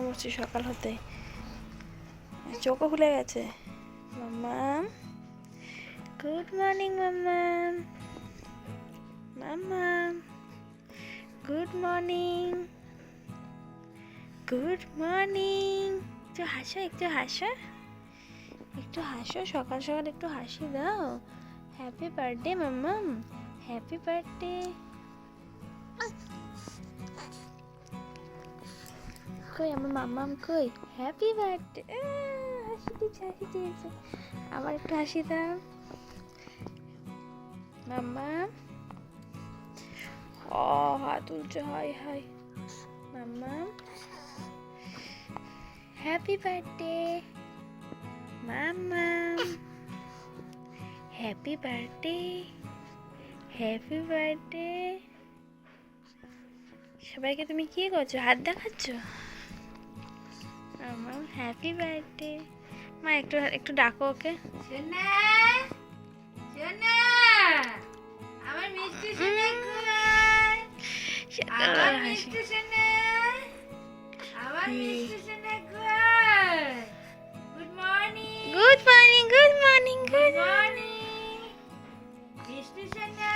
মুচি সকাল হতে। চোখও খুলে গেছে। মাম্মাম। Good morning, Mammam. Mammam. Good morning. Good morning. একটু হাসো একটু হাসো। একটু হাসো, সকাল সকাল একটু হাসি দাও। Happy birthday Mammam. Happy birthday কই? আমার মাম্মাম কই? হ্যাপি বার্থডে হাসি দিয়েছে হাসি দিয়েছে আবার একটু হাসি দাও। মাম্মাম? ও হাত তুলছে hi hi Mammam? Happy birthday Mammam? Happy birthday happy birthday সবাইকে তুমি কি করছ? হাত দেখাচ্ছ? আমার হ্যাপি বার্থডে মা একটু একটু ডাকো ওকে। সোনা সোনা আমার মিষ্টি সোনা কই আমার মিষ্টি সোনা আমার মিষ্টি সোনা কই good morning good morning good morning good good morning মিষ্টি সোনা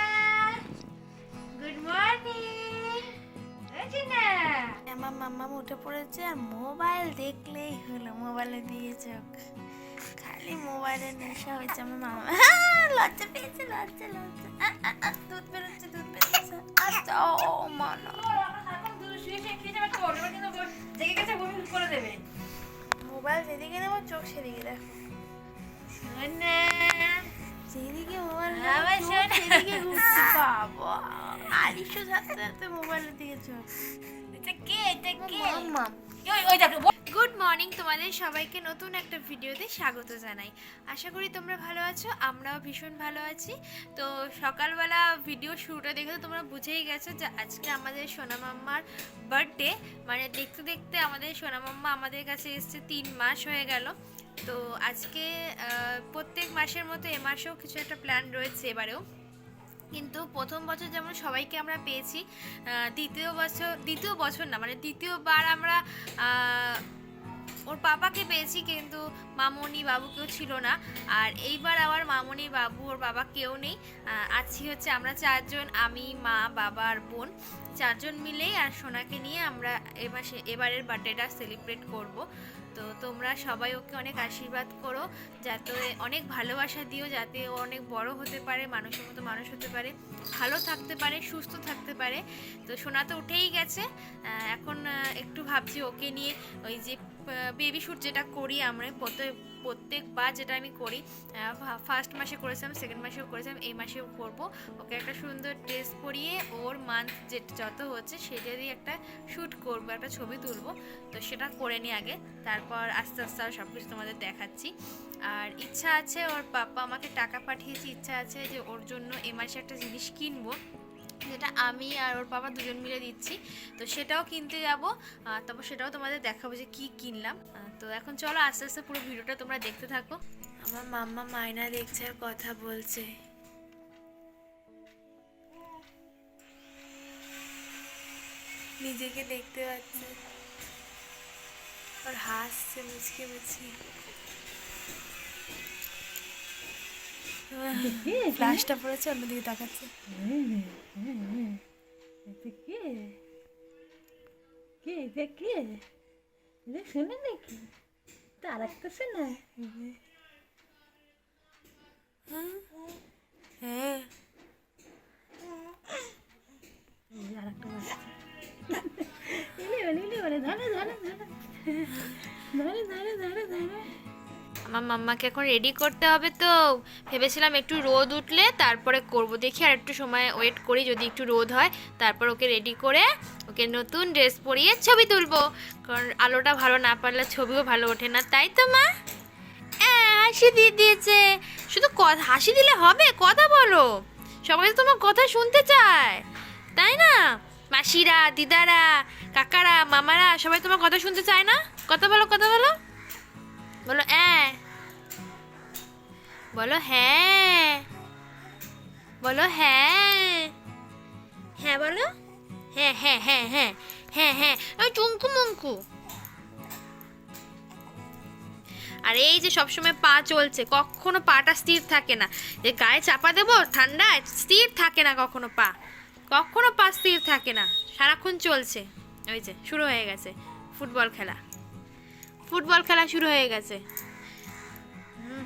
গুড মর্নিং সোনা আমার মাম্মা উঠে পড়েছে আর মোবাইল দেখলেই হলো মোবাইলে দিয়ে চোখ। খালি মোবাইলের নেশা হয়েছে আমার মামা লজ্জা পেয়েছে লজ্জা লজ্জা। দুধ বেরোচ্ছে দুধ বেরোচ্ছে। আচ্ছা ও মানো মোবাইল যেদিকে নেব চোখ সেদিকে দেখো। যেদিকে মোবাইল। সেদিকে বাবা। আলিশো সাথে মোবাইলের দিকে চোখ। মাম্মা গুড মর্নিং তোমাদের সবাইকে নতুন একটা ভিডিওতে স্বাগত জানাই। আশা করি তোমরা ভালো আছো আমরাও ভীষণ ভালো আছি। তো সকালবেলা ভিডিও শুরুটা দেখে তো তোমরা বুঝেই গেছো যে আজকে আমাদের সোনা মাম্মার বার্থডে মানে দেখতে দেখতে আমাদের সোনা মাম্মা আমাদের কাছে এসছে তিন মাস হয়ে গেল। তো আজকে প্রত্যেক মাসের মতো এ মাসেও কিছু একটা প্ল্যান রয়েছে এবারেও। কিন্তু প্রথম বছর যেমন সবাইকে আমরা পেয়েছি দ্বিতীয় বছর দ্বিতীয় বছর না মানে দ্বিতীয়বার আমরা ওর পাপাকে পেয়েছি কিন্তু মামনি বাবু কেউ ছিল না। আর এইবার আবার মামনি বাবু, ওর বাবা কেউ নেই। আছি হচ্ছে আমরা চারজন, আমি, মা, বাবা আর বোন। চারজন মিলেই আর সোনাকে নিয়ে আমরা এ মাসে এবারের বার্থডেটা সেলিব্রেট করব। তো তোমরা সবাই ওকে অনেক আশীর্বাদ করো, যাতে অনেক ভালোবাসা দিও, যাতে ও অনেক বড় হতে পারে, মানুষের মতো মানুষ হতে পারে, ভালো থাকতে পারে, সুস্থ থাকতে পারে। তো সোনা তো উঠেই গেছে এখন একটু ভাবছি ওকে নিয়ে ওই যে বেবি শ্যুট যেটা করি আমরা প্রত্যেক প্রত্যেকবার যেটা আমি করি ফার্স্ট মাসে করেছিলাম সেকেন্ড মাসেও করেছিলাম, এই মাসেও করব। ওকে একটা সুন্দর ড্রেস পরিয়ে ওর মান্থ যে, যত হচ্ছে সেটা দিয়ে একটা শ্যুট করব, একটা ছবি তুলবো। তো সেটা করে নিই আগে, তারপর আস্তে আস্তে আর সব কিছু তোমাদের দেখাচ্ছি। আর ইচ্ছা আছে ওর পাপা আমাকে টাকা পাঠিয়েছে, ইচ্ছা আছে যে ওর জন্য এ মাসে একটা জিনিস কিনবো। যেটা আমি আর ওর বাবা দুজন মিলে দিচ্ছি, তো সেটাও কিনতে যাব। তারপর সেটাও তোমাদের দেখাবো যে কি কিনলাম। তো এখন চলো আস্তে আস্তে পুরো ভিডিওটা তোমরা দেখতে থাকো। আমার মাম্মা মায়না দেখছে আর কথা বলছে। নিজেকে দেখতে পাচ্ছে। আর হাসছে মুচকে মুচকে। ফ্লাশটা পড়েছে অন্যদিকে তাকাচ্ছে। কে কে এটা কে? এটা শোনে নাকি? তার একটা শোনা। হ্যাঁ আর একটা ধরে ধরে ধরে। ধরে ধরে ধরে ধরে। আমার মাম্মাকে এখন রেডি করতে হবে তো। ভেবেছিলাম একটু রোদ উঠলে তারপরে করব। দেখি আর একটু সময় ওয়েট করি যদি একটু রোদ হয়। তারপর ওকে রেডি করে ওকে নতুন ড্রেস পরিয়ে ছবি তুলবো। কারণ আলোটা ভালো না পারলে ছবিও ভালো ওঠে না, তাই তো মা? হাসি দিয়ে দিয়েছে। শুধু হাসি দিলে হবে? কথা বলো। সবাই তোমার কথা শুনতে চায়। তাই না? মাসিরা, দিদারা, কাকারা, মামারা সবাই তোমার কথা শুনতে চায় না? কথা বলো কথা বলো। বলো হ্যাঁ। বলো হ্যাঁ। বলো হ্যাঁ। হ্যাঁ বলো। হ্যাঁ হ্যাঁ হ্যাঁ হ্যাঁ হ্যাঁ হ্যাঁ ওই টুঙ্কু মুঙ্কু আর এই যে সবসময় পা চলছে, কখনো পাটা স্থির থাকে না। যে গায়ে চাপা দেবো, ঠান্ডায় স্থির থাকে না কখনো পা। কখনো পা স্থির থাকে না। সারাক্ষণ চলছে। ওই যে, শুরু হয়ে গেছে ফুটবল খেলা। ফুটবল খেলা শুরু হয়ে গেছে।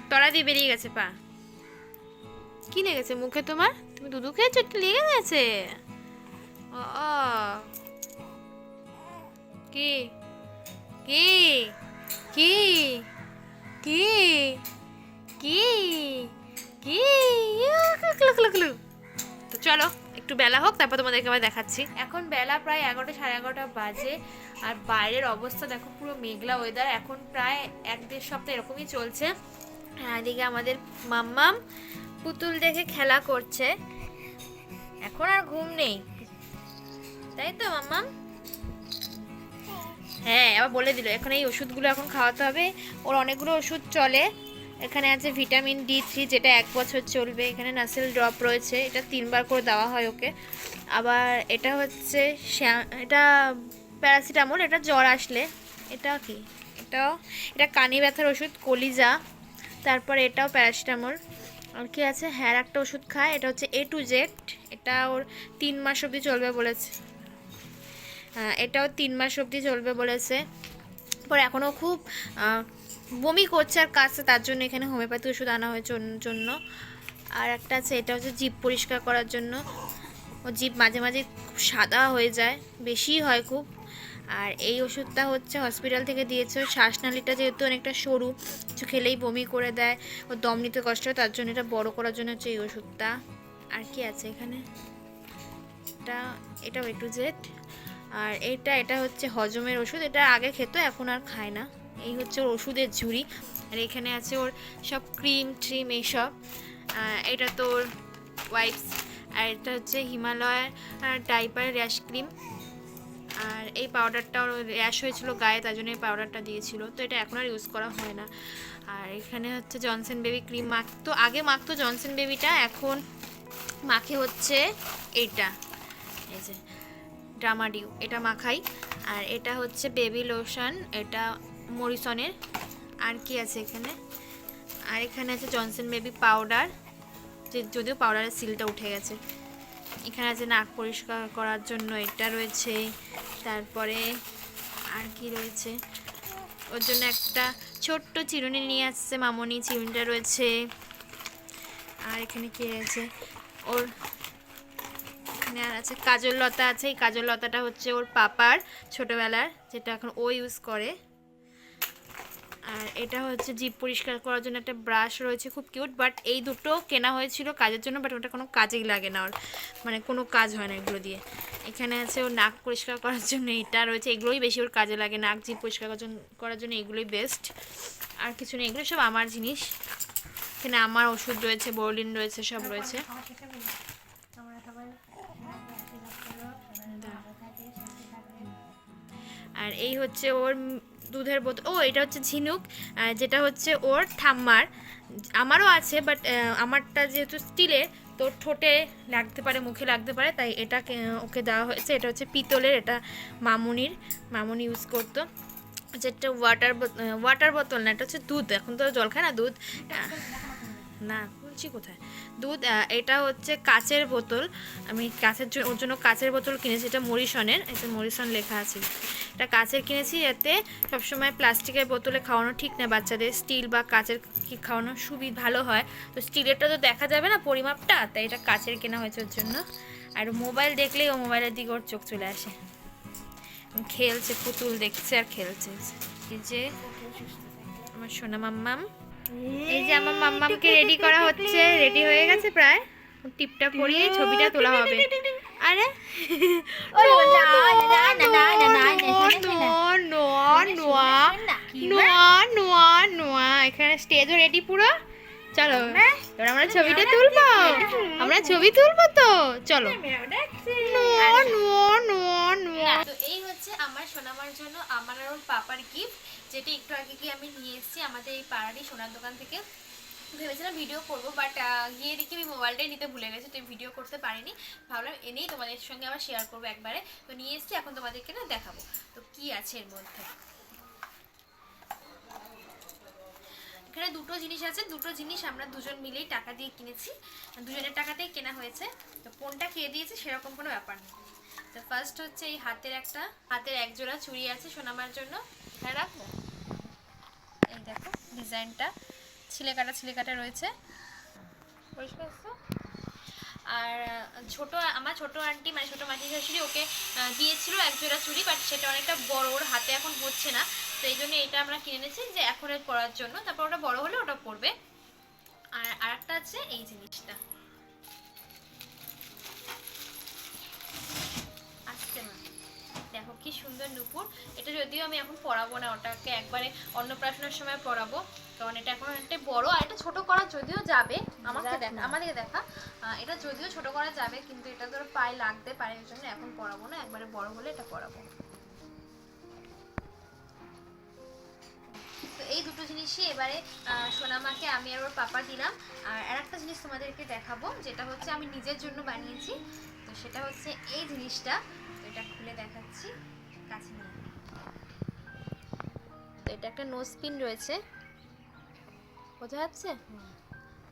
তলা দিয়ে বেরিয়ে গেছে, পা। কি লেগেছে মুখে তোমার? তুমি দুধু খেয়েছো? একটু লেগে গেছে? ও। কি? কি? কি? কি? কি? কি? ক্লু। তো চলো। একটু বেলা হোক তারপর তোমাদেরকে আবার দেখাচ্ছি। এখন বেলা প্রায় এগারোটা সাড়ে এগারোটা বাজে আর বাইরের অবস্থা দেখো পুরো মেঘলা ওয়েদার এখন প্রায় এক দেড় সপ্তাহ এরকমই চলছে। এদিকে আমাদের মাম্মাম পুতুল দেখে খেলা করছে। এখন আর ঘুম নেই। তাই তো মাম্মাম? হ্যাঁ আবার বলে দিল এখন এই ওষুধগুলো এখন খাওয়াতে হবে। ওর অনেকগুলো ওষুধ চলে। এখানে আছে ভিটামিন ডি থ্রি, যেটা এক বছর চলবে। এখানে নাসেল ড্রপ রয়েছে, এটা তিনবার করে দেওয়া হয় ওকে। আবার এটা হচ্ছে এটা প্যারাসিটামল, এটা জ্বর আসলে। এটা কি? এটাও, এটা কানি ব্যথার ওষুধ, কলিজা। তারপর এটাও প্যারাসিটামল। আর কি আছে? হ্যার একটা ওষুধ খায়, এটা হচ্ছে এ টু জেড এটা ওর তিন মাস অবধি চলবে বলেছে। এটাও তিন মাস অবধি চলবে বলেছে। পর এখনও খুব বমি করছে আর কাছে তার জন্য এখানে হোমিওপ্যাথি ওষুধ আনা হয়েছে জন্য। আর একটা আছে, এটা হচ্ছে জিভ পরিষ্কার করার জন্য। ও জিভ মাঝে মাঝে খুব সাদা হয়ে যায়, বেশি হয় খুব। আর এই ওষুধটা হচ্ছে হসপিটাল থেকে দিয়েছে। শ্বাসনালীটা যেহেতু অনেকটা সরু, কিছু খেলেই বমি করে দেয়, ও দম নিতে কষ্ট হয়, তার জন্য এটা বড় করার জন্য হচ্ছে এই ওষুধটা। আর কি আছে এখানে? এটা, এটাও একটু জেড আর এটা এটা হচ্ছে হজমের ওষুধ, এটা আগে খেত, এখন আর খায় না। এই হচ্ছে ওর ওষুধের ঝুড়ি। আর এখানে আছে ওর সব ক্রিম ট্রিম এইসব। এটা তো ওর ওয়াইপস আর এটা হচ্ছে হিমালয়ের ডাইপার র্যাশ ক্রিম আর এই পাউডারটা ওর র্যাশ হয়েছিল গায়ে, তার জন্য এই পাউডারটা দিয়েছিল। তো এটা এখন আর ইউজ করা হয় না। আর এখানে হচ্ছে জনসন বেবি ক্রিম মাখতো আগে মাখতো জনসন বেবিটা এখন মাখে হচ্ছে এইটা। এই যে ড্রামাডিউ এটা মাখাই। আর এটা হচ্ছে বেবি লোশন এটা মরিসনের আর কি আছে এখানে? আর এখানে আছে জনসন বেবি পাউডার, যে যদিও পাউডারের সিলটা উঠে গেছে। এখানে আছে নাক পরিষ্কার করার জন্য এটা রয়েছে। তারপরে আর কি রয়েছে? ওর জন্য একটা ছোট্ট চিরুনি নিয়ে আসছে মামনি, চিরুনিটা রয়েছে। আর এখানে কি রয়েছে? ওর এখানে আর আছে কাজল লতা আছে। এই কাজল লতাটা হচ্ছে ওর পাপার ছোটবেলার, যেটা এখন ও ইউজ করে। আর এটা হচ্ছে জিপ পরিষ্কার করার জন্য একটা ব্রাশ রয়েছে, খুব কিউট বাট এই দুটো কেনা হয়েছিল কাজের জন্য বাট ওটা কোনো কাজেই লাগে না ওর। মানে কোনো কাজ হয় না এগুলো দিয়ে। এখানে আছে ওর নাক পরিষ্কার করার জন্য এটা রয়েছে, এগুলোই বেশি ওর কাজে লাগে, নাক জিপ পরিষ্কার করার জন্য এগুলোই বেস্ট আর কিছু নেই, এগুলো সব আমার জিনিস। এখানে আমার ওষুধ রয়েছে, বোরলিন রয়েছে, সব রয়েছে। আর এই হচ্ছে ওর দুধের বোতল। ও, এটা হচ্ছে ঝিনুক যেটা হচ্ছে ওর ঠাম্মার। আমারও আছে বাট আমারটা যেহেতু স্টিলের, তো ঠোঁটে লাগতে পারে, মুখে লাগতে পারে, তাই এটা ওকে দেওয়া হয়েছে। এটা হচ্ছে পিতলের, এটা মামুনির, মামুনি ইউজ করতো। একটা ওয়াটার ওয়াটার বোতল না, এটা হচ্ছে দুধ। এখন তো জল খায় না দুধ। না। বলছি কোথায়? দুধ এটা হচ্ছে কাচের বোতল। আমি কাচের ওর জন্য কাচের বোতল কিনেছি, এটা মরিসনের এটা মরিসন লেখা আছে। এটা কাচের কিনেছি, এতে সবসময় প্লাস্টিকের বোতলে খাওয়ানো ঠিক না, বাচ্চাদের স্টিল বা কাচের খাওয়ানো সুবিধা ভালো হয়। তো স্টিলেরটা তো দেখা যাবে না পরিমাপটা, তাই এটা কাচের কেনা হয়েছে ওর জন্য। আর মোবাইল দেখলেই ও মোবাইলের দিকে ওর চোখ চলে আসে। খেলছে, পুতুল দেখছে আর খেলছে। যে আমার সোনা মাম্মাম। এই যে আমার মাম্মামকে রেডি করা হচ্ছে রেডি হয়ে গেছে প্রায় টিপটা পরিয়ে ছবিটা তোলা হবে আরে এখানে স্টেজও রেডি পুরো চলো এবার আমরা ছবিটা তুলবো আমরা ছবি তুলবো তো চলো এই হচ্ছে আমার সোনামার জন্য আমার আর ওর পাপার গিফট যেটা একটু আগে গিয়ে আমি নিয়ে এসেছি, আমাদের এই পাড়ারই সোনার দোকান থেকে। ভেবেছিলাম ভিডিও করব বাট গিয়ে দেখি আমি মোবাইলটাই নিতে ভুলে গেছি তো ভিডিও করতে পারিনি। ভাবলাম এনেই তোমাদের সঙ্গে আবার শেয়ার করব একবারে। তো নিয়ে এসেছি, এখন তোমাদেরকে না দেখাবো। তো কি আছে এর মধ্যে? এখানে দুটো জিনিস আছে, দুটো জিনিস আমরা দুজন মিলেই টাকা দিয়ে কিনেছি। দুজনের টাকাতেই কেনা হয়েছে। তো কোনটা খেয়ে দিয়েছে সেরকম কোনো ব্যাপার নেই। তো ফার্স্ট হচ্ছে এই হাতের একটা, হাতের এক জোড়া চুড়ি আছে সোনামার জন্য। হ্যাঁ রাখব? দেখো, ডিজাইনটা ছিলে কাটা ছিলে কাটা রয়েছে আর, ছোট, আমার ছোট আন্টি মানে ছোট মাসি শাশুড়ি ওকে দিয়েছিল এক জোড়া চুড়ি বাট সেটা অনেকটা বড়, ওর হাতে এখন হচ্ছে না। তো এই জন্য এটা আমরা কিনে নিয়েছি যে এখন পরার জন্য। তারপর ওটা বড় হলে ওটা পরবে। আর আরেকটা আছে, এই জিনিসটা। দেখো কি সুন্দর নুপুর। এটা যদিও আমি এখন পরাবো না ওটাকে একবারে অন্নপ্রাশনের সময় পরাবো। কারণ এটা এখন অনেকটাই বড় আর এটা ছোট করা যদিও যাবে আমাকে দেখা আমাদেরকে দেখা। এটা যদিও ছোট করা যাবে কিন্তু এটা ধরো পায়ে লাগতে পারে এই জন্য এখন পরাবো না একবারে বড় হলে এটা পরাবো। তো এই দুটো জিনিসই এবারে সোনামাকে আমি আর ওর পাপা দিলাম। আর আরেকটা জিনিস তোমাদেরকে দেখাবো যেটা হচ্ছে আমি নিজের জন্য বানিয়েছি। তো সেটা হচ্ছে এই জিনিসটা। এটা খুলে দেখাচ্ছি কাছে নিয়ে। তো এটা একটা নোজ পিন রয়েছে। বোঝা যাচ্ছে?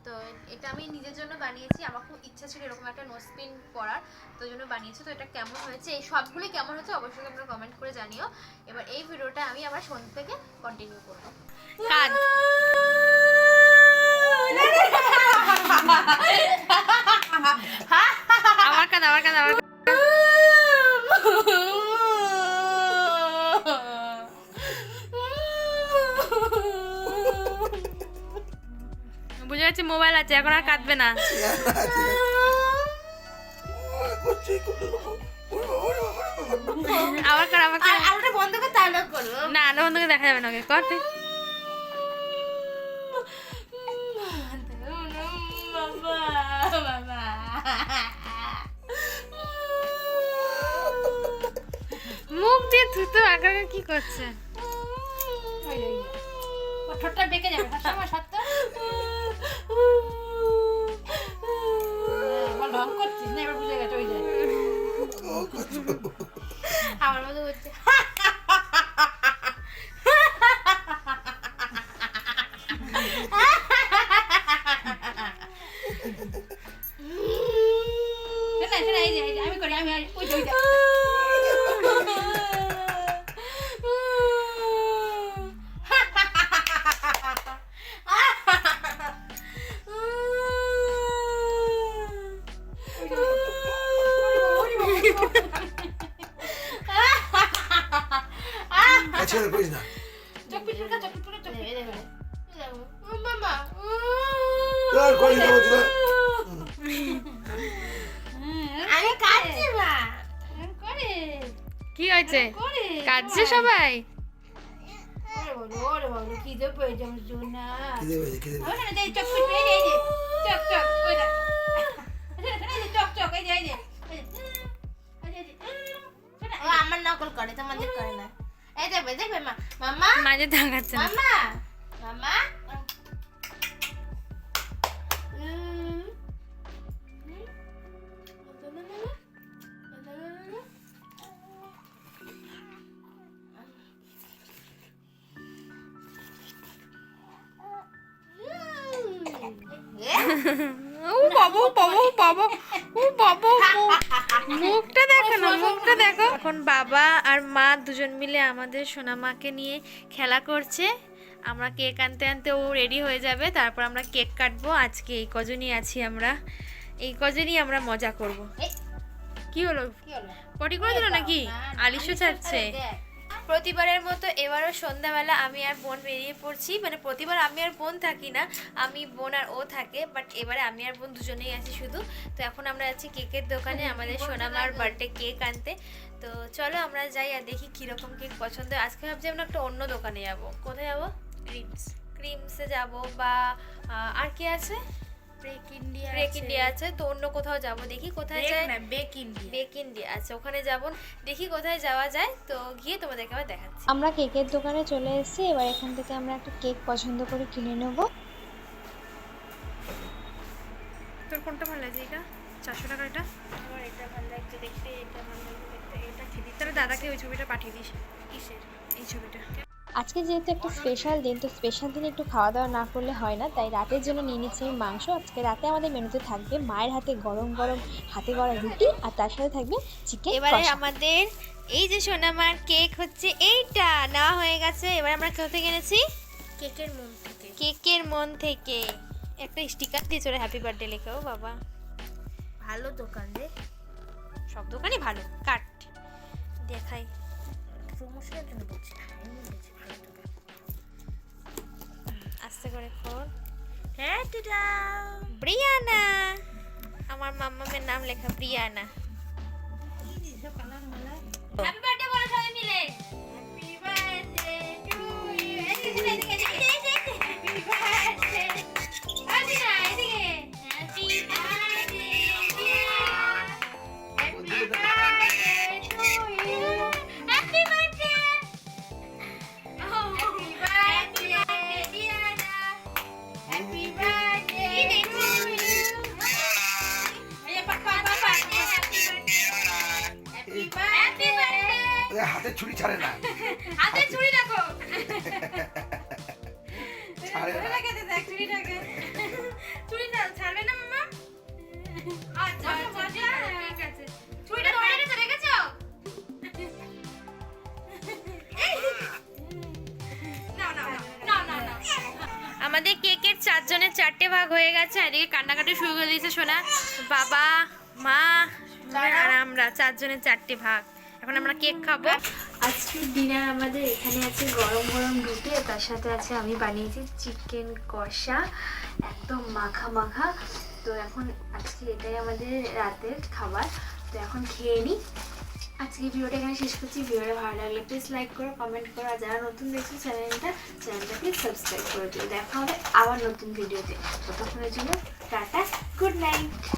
তো এটা আমি নিজের জন্য বানিয়েছি আমার খুব ইচ্ছা ছিল এরকম একটা নোজ পিন পরার তো জন্য বানিয়েছি। তো এটা কেমন হয়েছে এই সবগুলি কেমন হয়েছে অবশ্যই তোমরা কমেন্ট করে জানিও। এবার এই ভিডিওটা আমি আবার সন্ধ্যে থেকে কন্টিনিউ করব। কাজ। আমার কাজ আমার কাজ আমার যাচ্ছে মোবাইল আছে এখন আর কাঁদবে না। আবার কর আবার কর। আলোটা বন্ধ করে তাহলে করব না আলো বন্ধ করে দেখা যাবে না ওকে কর তুই। মুখ দিয়ে থুতো আঁকা কি করছে? ঠোঁটটা বেঁকে যাবে সবসময় সত্য আমার ঢং করছিস? না এবার বুঝে গেছে ওই যায় আমার মতো করছে। যে, যে, আমি করি আমি ওই যে। শোনা, ও আমার নকল করে তোমাদের করে না। এই দেখবে দেখবে মা মামা। মাঝে দাঁড়াচ্ছে মামা মামা ও বাবু বাবু বাবা ও বাবা মুখটা দেখো না মুখটা দেখো। এখন বাবা আর মা দুজন মিলে আমাদের সোনামাকে নিয়ে খেলা করছে। আমরা কেক আনতে আনতে ও রেডি হয়ে যাবে। তারপর আমরা কেক কাটবো। আজকে এই কজনই আছি আমরা। এই কজনই আমরা মজা করব। কি হলো? কি হলো? পটি করে দিল নাকি? আলিশও ছাড়ছে। দেখ। প্রতিবারের মতো এবারও সন্ধ্যাবেলা আমি আর বোন বেরিয়ে পড়ছি। মানে প্রতিবার আমি আর বোন থাকি না আমি বোন আর ও থাকে বাট এবারে আমি আর বোন দুজনেই আছি শুধু। তো এখন আমরা যাচ্ছি কেকের দোকানে আমাদের সোনামার বার্থডে কেক আনতে। তো চলো আমরা যাই আর দেখি কীরকম কেক পছন্দ হয়। আজকে ভাবছি আমরা একটা অন্য দোকানে যাব। কোথায় যাব? ক্রিমস ক্রিমসে যাব বা আর কি আছে? ব্রেক ইন্ডিয়া ব্রেক ইন্ডিয়া আছে তো অন্য কোথাও যাব? দেখি কোথায় ব্রেক না বেক ইন্ডিয়া বেক ইন্ডিয়া আচ্ছা ওখানে যাব। দেখি কোথায় যাওয়া যায় তো গিয়ে তোমাদেরকে আবার দেখাচ্ছি। আমরা কেকের দোকানে চলে এসেছি এবার এখান থেকে আমরা একটা কেক পছন্দ করে কিনে নেব। তোর কোনটা ভালো লাগছে এটা চারশো টাকা এটা? আমার এটা ভালো লাগছে দেখতে এটা ভালো লাগছে দেখতে এটা খেতে। তাহলে দাদাকে ওই ছবিটা পাঠিয়ে দিস। কিসের? এই ছবিটা। আজকে যেহেতু একটা স্পেশাল দিন তো স্পেশাল দিনে একটু খাওয়া দাওয়া না করলে হয় না। তাই রাতের জন্য নিয়ে নিচ্ছি আমি মাংস। আজকে রাতে আমাদের মেনুতে থাকবে মায়ের হাতে গরম গরম হাতে গড়া রুটি আর তার সাথে থাকবে চিকেন এবারে আমাদের এই যে সোনামার কেক হচ্ছে এইটা। নেওয়া হয়ে গেছে। এবার আমরা কোথা থেকে এনেছি? কেকের মন থেকে। কেকের মন থেকে। একটা স্টিকার দিয়েছে ওরা হ্যাপি বার্থডে লেখা ও বাবা। ভালো দোকান রে। সব দোকানই ভালো। কাট। দেখাই। প্রমোশনের জন্য বলছি। আস্তে করে খোল। হ্যাঁ টিটা। ব্রিয়ানা। আমার মাম্মামের নাম লেখা ব্রিয়ানা। হ্যাপি চারজনের চারটে ভাগ হয়ে গেছে, এদিকে কান্নাকাটি শুরু করে দিয়েছে সোনা। বাবা, মা আর আমরা, চারজনের চারটে ভাগ। এখন আমরা কেক খাব। আজকে ডিনার আমাদের এখানে আছে গরম গরম রুটি তার সাথে আছে আমি বানিয়েছি চিকেন কষা, একদম মাখা মাখা। তো এখন আজকে এটাই আমাদের রাতের খাবার। তো এখন খেয়ে নিই আজকে ভিডিওটা এখানে শেষ করছি। ভিডিওটা ভালো লাগলে প্লিজ লাইক করো কমেন্ট করো, আর যারা নতুন দেখছ চ্যানেলটা চ্যানেলটা প্লিজ সাবস্ক্রাইব করে দিও। দেখা হবে আবার নতুন ভিডিওতে ততক্ষণের জন্য টাটা গুড নাইট